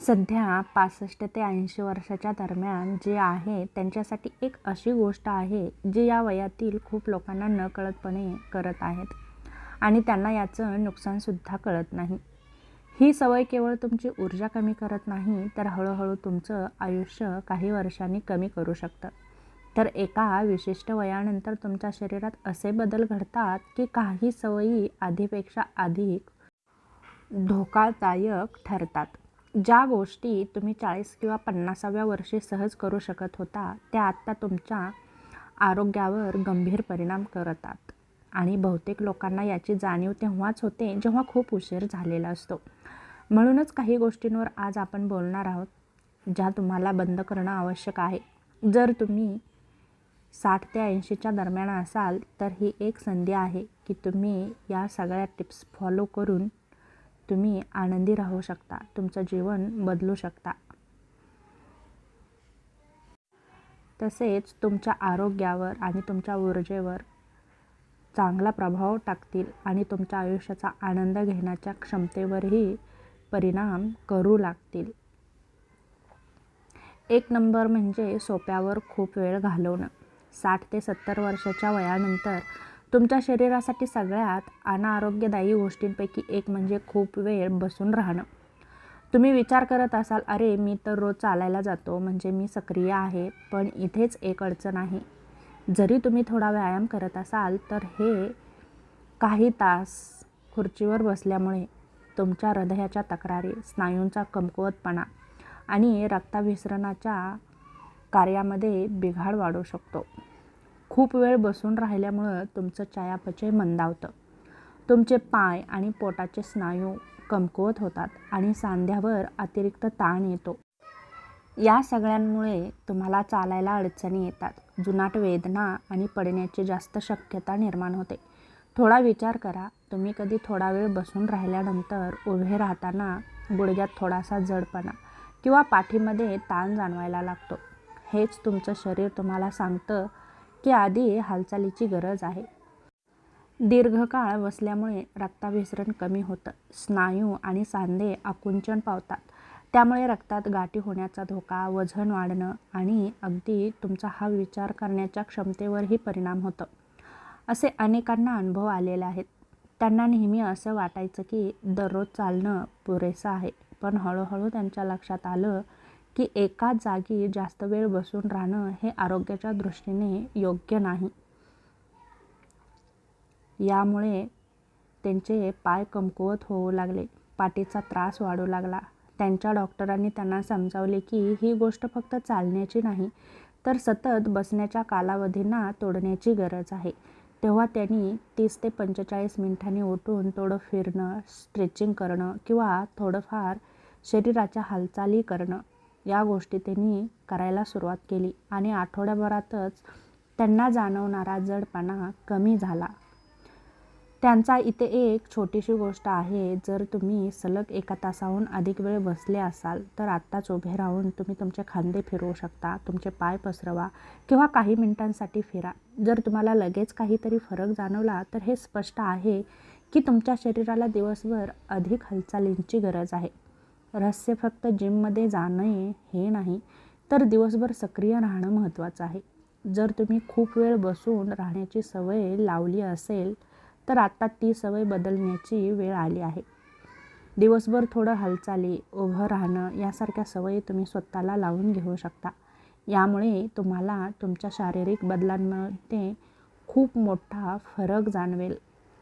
सध्या पासष्ट ते ऐंशी वर्षाच्या दरम्यान जे आहे त्यांच्यासाठी एक अशी गोष्ट आहे जी या वयातील खूप लोकांना नकळतपणे करत आहेत. आणि त्यांना याचं नुकसानसुद्धा कळत नाही. ही सवय केवळ तुमची ऊर्जा कमी करत नाही तर हळूहळू तुमचं आयुष्य काही वर्षांनी कमी करू शकतं. तर एका विशिष्ट वयानंतर तुमच्या शरीरात असे बदल घडतात की काही सवयी आधीपेक्षा अधिक धोकादायक ठरतात. ज्या गोष्टी तुम्ही चाळीस किंवा पन्नासाव्या वर्षी सहज करू शकत होता त्या आत्ता तुमच्या आरोग्यावर गंभीर परिणाम करतात. आणि बहुतेक लोकांना याची जाणीव तेव्हाच होते जेव्हा खूप उशीर झालेला असतो. म्हणूनच काही गोष्टींवर आज आपण बोलणार आहोत ज्या तुम्हाला बंद करणं आवश्यक आहे. जर तुम्ही साठ ते ऐंशीच्या दरम्यान असाल तर ही एक संधी आहे की तुम्ही या सगळ्या टिप्स फॉलो करून तुम्ही आनंदी राहू शकता. तुमचं जीवन बदलू शकता. तसेच तुमच्या आरोग्यावर आणि तुमच्या ऊर्जेवर चांगला प्रभाव टाकतील आणि तुमच्या आयुष्याचा आनंद घेण्याच्या क्षमतेवरही परिणाम करू लागतील. एक नंबर म्हणजे सोप्यावर खूप वेळ घालवणं. साठ ते सत्तर वर्षाच्या वयानंतर तुमच्या शरीरासाठी सगळ्यात अनारोग्यदायी गोष्टींपैकी एक म्हणजे खूप वेळ बसून राहणं. तुम्ही विचार करत असाल अरे मी तर रोज चालायला जातो म्हणजे मी सक्रिय आहे पण इथेच एक अडचण आहे. जरी तुम्ही थोडा व्यायाम करत असाल तर हे काही तास खुर्चीवर बसल्यामुळे तुमच्या हृदयाच्या तक्रारी स्नायूंचा कमकुवतपणा आणि रक्ताभिसरणाच्या कार्यामध्ये बिघाड वाढू शकतो. खूप वेळ बसून राहिल्यामुळं तुमचं चयापचय मंदावतं. तुमचे पाय आणि पोटाचे स्नायू कमकुवत होतात आणि सांध्यावर अतिरिक्त ताण येतो. या सगळ्यांमुळे तुम्हाला चालायला अडचणी येतात. जुनाट वेदना आणि पडण्याची जास्त शक्यता निर्माण होते. थोडा विचार करा. तुम्ही कधी थोडा वेळ बसून राहिल्यानंतर उभे राहताना गुडघ्यात थोडासा जडपणा किंवा पाठीमध्ये ताण जाणवायला लागतो. हेच तुमचं शरीर तुम्हाला सांगतं की आधी हालचालीची गरज आहे. दीर्घकाळ बसल्यामुळे रक्ताभिसरण कमी होतं. स्नायू आणि सांधे आकुंचन पावतात. त्यामुळे रक्तात गाठी होण्याचा धोका वजन वाढणं आणि अगदी तुमचा हा विचार करण्याच्या क्षमतेवरही परिणाम होतं. असे अनेकांना अनुभव आलेले आहेत. त्यांना नेहमी असं वाटायचं की दररोज चालणं पुरेसं आहे. पण हळूहळू त्यांच्या लक्षात आलं की एका जागी जास्त वेळ बसून राहणं हे आरोग्याच्या दृष्टीने योग्य नाही. यामुळे त्यांचे पाय कमकुवत होऊ लागले पाठीचा त्रास वाढू लागला. त्यांच्या डॉक्टरांनी त्यांना समजावले की ही गोष्ट फक्त चालण्याची नाही तर सतत बसण्याच्या कालावधींना तोडण्याची गरज आहे. तेव्हा त्यांनी तीस ते पंचेचाळीस मिनिटांनी उठून थोडं फिरणं स्ट्रेचिंग करणं किंवा थोडंफार शरीराच्या हालचाली करणं या गोष्टी त्यांनी करायला सुरुवात केली. आणि आठवड्याभरातच त्यांना जाणवणारा जडपणा कमी झाला. त्यांचा इथे एक छोटीशी गोष्ट आहे जर तुम्ही सलग एका तासाहून अधिक वेळ बसले असाल तर आत्ताच उभे राहून तुम्ही तुमचे खांदे फिरवू शकता तुमचे पाय पसरवा किंवा काही मिनिटांसाठी फिरा. जर तुम्हाला लगेच काहीतरी फरक जाणवला तर हे स्पष्ट आहे की तुमच्या शरीराला दिवसभर अधिक हालचालींची गरज आहे. रहस्य फक्त जिममध्ये जाणं हे नाही तर दिवसभर सक्रिय राहणं महत्त्वाचं आहे. जर तुम्ही खूप वेळ बसून राहण्याची सवय लावली असेल तर आत्ता ती सवय बदलण्याची वेळ आली आहे. दिवसभर थोडं हालचाली उभं राहणं यासारख्या सवयी तुम्ही स्वतःला लावून घेऊ शकता. यामुळे तुम्हाला तुमच्या शारीरिक बदलांमध्ये खूप मोठा फरक जाणवेल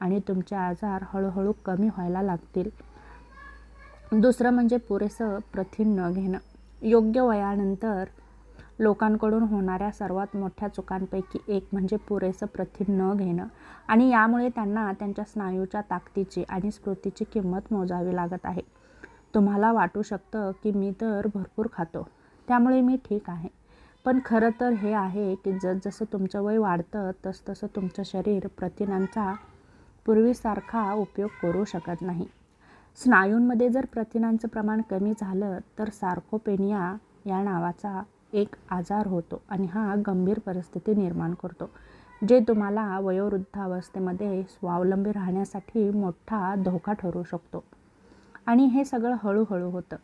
आणि तुमचे आजार हळूहळू कमी व्हायला लागतील. दुसरं म्हणजे पुरेसं प्रथिन न घेणं. योग्य वयानंतर लोकांकडून होणाऱ्या सर्वात मोठ्या चुकांपैकी एक म्हणजे पुरेसं प्रथिन न घेणं. आणि यामुळे त्यांना त्यांच्या स्नायूच्या ताकदीची आणि स्मृतीची किंमत मोजावी लागत आहे. तुम्हाला वाटू शकतं की मी तर भरपूर खातो. त्यामुळे मी ठीक आहे. पण खरं तर हे आहे की जसजसं तुमचं वय वाढतं तसतसं तुमचं शरीर प्रथिनांचा पूर्वीसारखा उपयोग करू शकत नाही. स्नायूंमध्ये जर प्रथिनांचं प्रमाण कमी झालं तर सार्कोपेनिया या नावाचा एक आजार होतो आणि हा गंभीर परिस्थिती निर्माण करतो जे तुम्हाला वयोवृद्धावस्थेमध्ये स्वावलंबी राहण्यासाठी मोठा धोका ठरू शकतो. आणि हे सगळं हळूहळू होतं.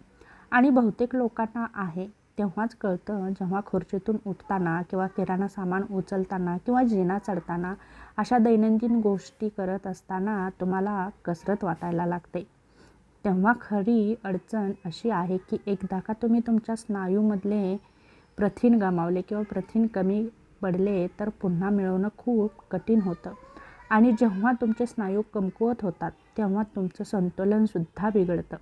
आणि बहुतेक लोकांना आहे तेव्हाच कळतं जेव्हा खुर्चीतून उठताना किंवा किराणा सामान उचलताना किंवा जिना चढताना अशा दैनंदिन गोष्टी करत असताना तुम्हाला कसरत वाटायला लागते. तेव्हा खरी अडचण अशी आहे की एकदा का तुम्ही तुमच्या स्नायूमधले प्रथिन गमावले किंवा प्रथिन कमी पडले तर पुन्हा मिळवणं खूप कठीण होतं. आणि जेव्हा तुमचे स्नायू कमकुवत होतात तेव्हा तुमचं संतुलनसुद्धा बिघडतं.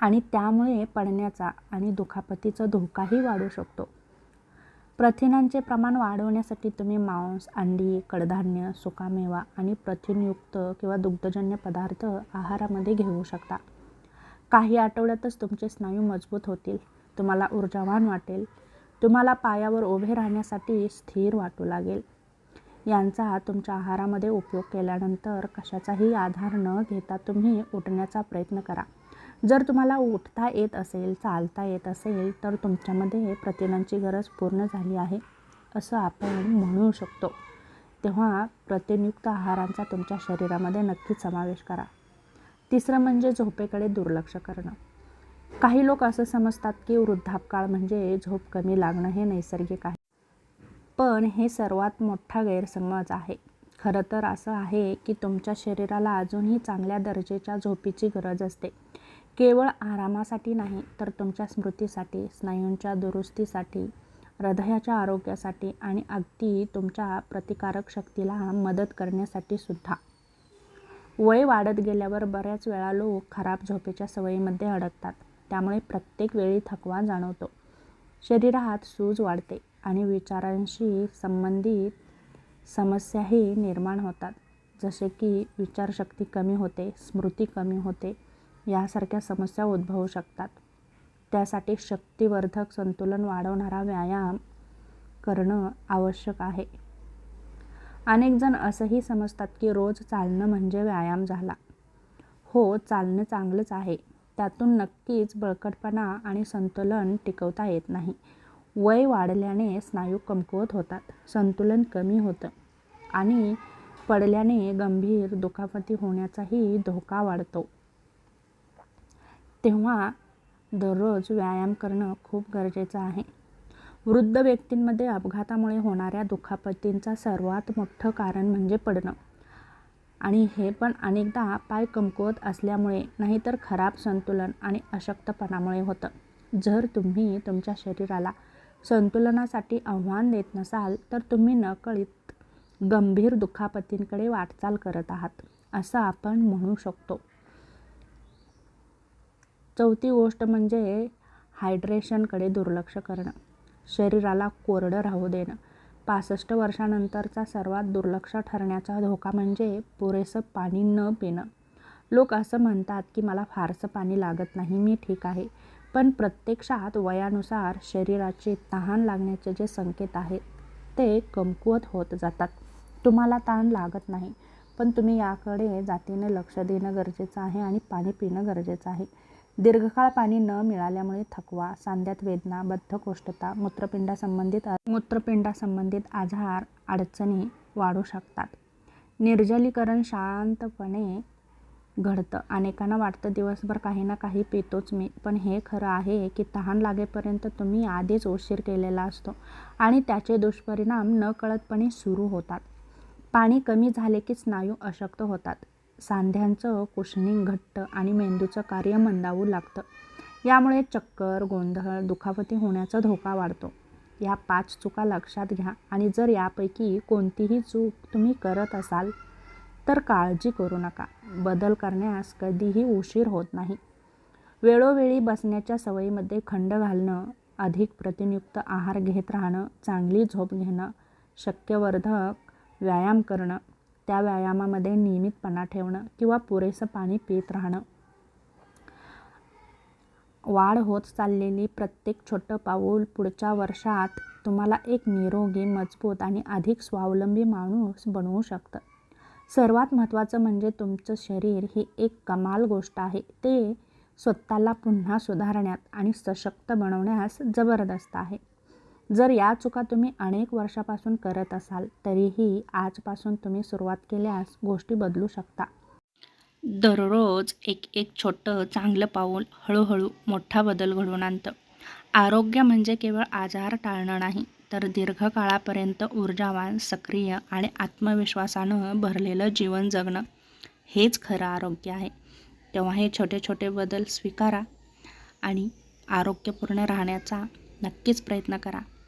आणि त्यामुळे पडण्याचा आणि दुखापतीचा धोकाही वाढू शकतो. प्रथिनांचे प्रमाण वाढवण्यासाठी तुम्ही मांस अंडी कडधान्य सुकामेवा आणि प्रथिनयुक्त किंवा दुग्धजन्य पदार्थ आहारामध्ये घेऊ शकता. काही आठवड्यातच तुमचे स्नायू मजबूत होतील तुम्हाला ऊर्जावान वाटेल तुम्हाला पायावर उभे राहण्यासाठी स्थिर वाटू लागेल. यांचा तुमच्या आहारामध्ये उपयोग केल्यानंतर कशाचाही आधार न घेता तुम्ही उठण्याचा प्रयत्न करा. जर तुम्हाला उठता येत असेल चालता येत असेल तर तुमच्यामध्ये प्रथिनांची गरज पूर्ण झाली आहे असं आपण म्हणू शकतो. तेव्हा प्रथिनयुक्त आहारांचा तुमच्या शरीरामध्ये नक्कीच समावेश करा. तिसरं म्हणजे झोपेकडे दुर्लक्ष करणं. काही लोक असं समजतात की वृद्धापकाळ म्हणजे झोप कमी लागणं हे नैसर्गिक आहे. पण हे सर्वात मोठा गैरसमज आहे. खरं तर असं आहे की तुमच्या शरीराला अजूनही चांगल्या दर्जेच्या झोपीची गरज असते. केवळ आरामासाठी नाही तर तुमच्या स्मृतीसाठी स्नायूंच्या दुरुस्तीसाठी हृदयाच्या आरोग्यासाठी आणि अगदी तुमच्या प्रतिकारक शक्तीला मदत करण्यासाठी सुद्धा. वय वाढत गेल्यावर बऱ्याच वेळा लोक खराब झोपेच्या सवयीमध्ये अडकतात. त्यामुळे प्रत्येक वेळी थकवा जाणवतो. शरीरात सूज वाढते आणि विचारांशी संबंधित समस्याही निर्माण होतात. जसे की विचारशक्ती कमी होते स्मृती कमी होते यासारख्या समस्या उद्भवू शकतात. त्यासाठी शक्तिवर्धक संतुलन वाढवणारा व्यायाम करणं आवश्यक आहे. अनेक जण असंही समजतात की रोज चालणं म्हणजे व्यायाम झाला. हो चालणं चांगलंच आहे. त्यातून नक्कीच बळकटपणा आणि संतुलन टिकवता येत नाही. वय वाढल्याने स्नायू कमकुवत होतात. संतुलन कमी होतं. आणि पडल्याने गंभीर दुखापती होण्याचाही धोका वाढतो. तेव्हा दररोज व्यायाम करणं खूप गरजेचं आहे. वृद्ध व्यक्तींमध्ये अपघातामुळे होणाऱ्या दुखापतींचा सर्वात मोठं कारण म्हणजे पडणं. आणि हे पण अनेकदा पाय कमकुवत असल्यामुळे नाहीतर खराब संतुलन आणि अशक्तपणामुळे होतं. जर तुम्ही तुमच्या शरीराला संतुलनासाठी आव्हान देत नसाल तर तुम्ही नकळीत गंभीर दुखापतींकडे वाटचाल करत आहात असं आपण म्हणू शकतो. चौथी गोष्ट म्हणजे हायड्रेशनकडे दुर्लक्ष करणं. शरीराला कोरडं राहू देणं. पासष्ट वर्षानंतरचा सर्वात दुर्लक्ष ठरण्याचा धोका म्हणजे पुरेसं पाणी न पिणं. लोक असं म्हणतात की मला फारसं पाणी लागत नाही मी ठीक आहे. पण प्रत्यक्षात वयानुसार शरीराचे तहान लागण्याचे जे संकेत आहेत ते कमकुवत होत जातात. तुम्हाला ताण लागत नाही पण तुम्ही याकडे जातीने लक्ष देणं गरजेचं आहे आणि पाणी पिणं गरजेचं आहे. दीर्घकाळ पाणी न मिळाल्यामुळे थकवा सांध्यात वेदना बद्धकोष्ठता मूत्रपिंडासंबंधित मूत्रपिंडासंबंधित आजार अडचणी वाढू शकतात. निर्जलीकरण शांतपणे घडतं. अनेकांना वाटतं दिवसभर काही ना काही पितोच मी. पण हे खरं आहे की तहान लागेपर्यंत तुम्ही आधीच उशीर केलेला असतो आणि त्याचे दुष्परिणाम नकळतपणे सुरू होतात. पाणी कमी झाले की स्नायू अशक्त होतात. सांध्यांचं कुशनिंग घट्ट आणि मेंदूचं कार्य मंदावू लागतं. यामुळे चक्कर गोंधळ दुखापती होण्याचा धोका वाढतो. या पाच चुका लक्षात घ्या आणि जर यापैकी कोणतीही चूक तुम्ही करत असाल तर काळजी करू नका. बदल करण्यास कधीही उशीर होत नाही. वेळोवेळी बसण्याच्या सवयीमध्ये खंड घालणं अधिक प्रतिनियुक्त आहार घेत राहणं चांगली झोप घेणं शक्यवर्धक व्यायाम करणं त्या व्यायामामध्ये नियमितपणा ठेवणं किंवा पुरेसं पाणी पित राहणं. वाढ होत चाललेली प्रत्येक छोटं पाऊल पुढच्या वर्षात तुम्हाला एक निरोगी मजबूत आणि अधिक स्वावलंबी माणूस बनवू शकतं. सर्वात महत्त्वाचं म्हणजे तुमचं शरीर ही एक कमाल गोष्ट आहे. ते स्वतःला पुन्हा सुधारण्यात आणि सशक्त बनवण्यास जबरदस्त आहे. जर या चुका तुम्ही अनेक वर्षापासून करत असाल तरीही आजपासून तुम्ही सुरुवात केल्यास गोष्टी बदलू शकता. दररोज एक एक छोटं चांगलं पाऊल हळूहळू मोठा बदल घडवून आणतं. आरोग्य म्हणजे केवळ आजार टाळणं नाही तर दीर्घकाळापर्यंत ऊर्जावान सक्रिय आणि आत्मविश्वासानं भरलेलं जीवन जगणं हेच खरं आरोग्य आहे. तेव्हा हे छोटे छोटे बदल स्वीकारा आणि आरोग्यपूर्ण राहण्याचा नक्कीच प्रयत्न करा.